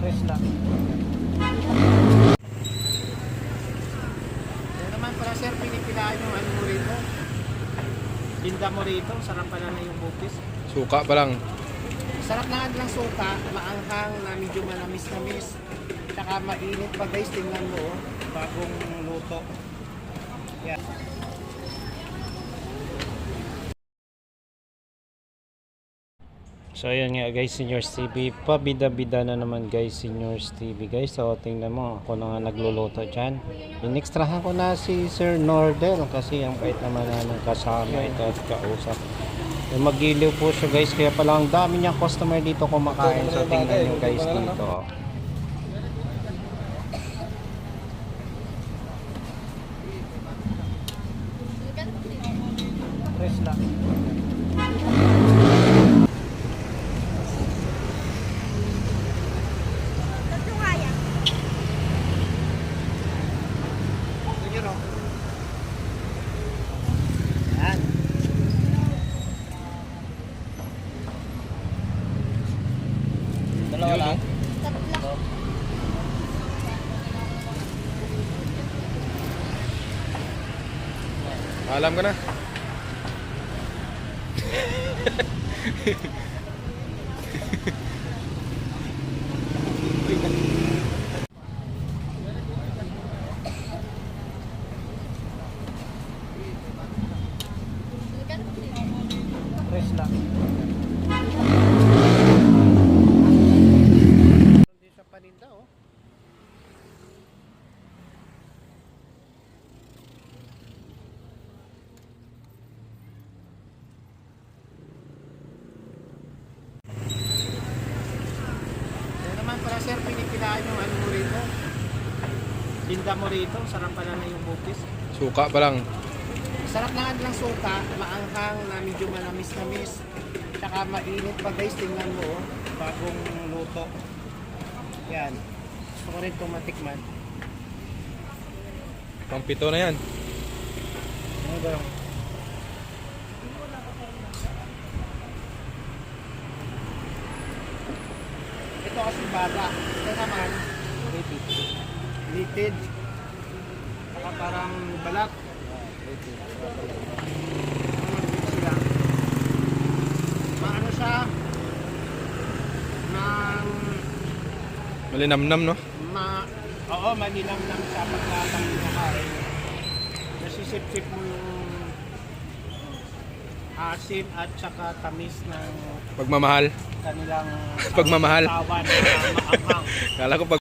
Fresh lang. Yan naman pala sir, pinipilaan yung ano mo rito. Tinda mo rito, sarap pala na yung bukis. Suka pa lang. Sarap na nga lang suka, maanghang na medyo manamis-namis. Tsaka mainit pa guys, tingnan mo oh, bagong luto. Yan. So ayan nga guys, Seniors TV. Pabida-bida na naman guys, Seniors TV guys. So tingnan mo, ako na nga nagluluto dyan. Inextrahan ko na si Sir Nordel kasi ang bait naman na ng kasama ito at kausap. Eh, Magiliw po siya guys, kaya pala ang dami niyang customer dito kumakain. So tingnan nyo guys dito. Fresh lang. Sige no. Yan. Dalawa lang. Alam ko na. Fresh lang. Hindi siya paninda oh. Yan naman pala sir, pinipilaan yung ano mo rito. Tinda mo rito, sarap pala na yung bukis. Suka pa lang. Sarap na nga lang suka, maanghang na medyo manamis-namis. Tsaka mainit pa guys, tingnan mo oh, bagong luto. Yan. Gusto ko rin itong matikman. Pang pito na yan. Ano ba yung... Ito kasi bata. Ito naman, litid. Litid. Saka parang balat. sila. Maano siya? Nang Malinamnam no? ma Oo, maninamnam siya pagkatang kinakain. Nasisip-sip mo yung asim at saka tamis ng Pagmamahal. kanilang Pagmamahal. tawan na maanghang. Kala ko pag